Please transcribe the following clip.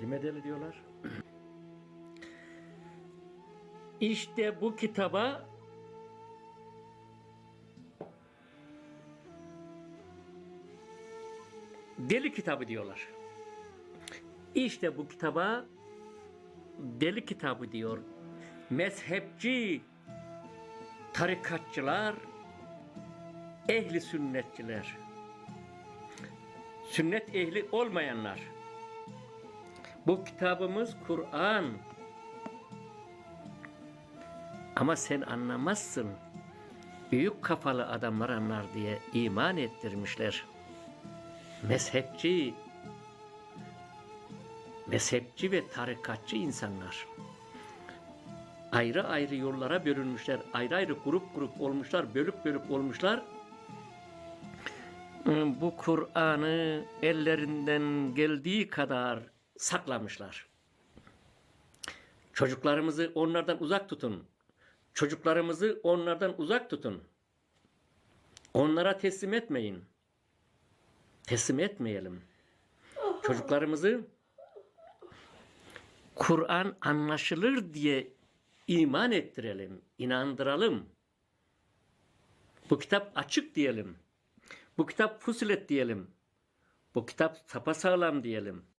Kime deli diyorlar? İşte bu kitaba deli kitabı diyorlar. İşte bu kitaba deli kitabı diyor. Mezhepçi tarikatçılar, ehli sünnetçiler, sünnet ehli olmayanlar. Bu kitabımız Kur'an. Ama sen anlamazsın. Büyük kafalı adamlar anlar diye iman ettirmişler. Mezhepçi, mezhepçi ve tarikatçı insanlar. Ayrı ayrı yollara bölünmüşler, ayrı ayrı grup grup olmuşlar, bölük bölük olmuşlar. Bu Kur'an'ı ellerinden geldiği kadar saklamışlar. Çocuklarımızı onlardan uzak tutun. Çocuklarımızı onlardan uzak tutun. Onlara teslim etmeyin. Teslim etmeyelim. Çocuklarımızı Kur'an anlaşılır diye iman ettirelim, inandıralım. Bu kitap açık diyelim. Bu kitap fusilet diyelim. Bu kitap sapasağlam diyelim.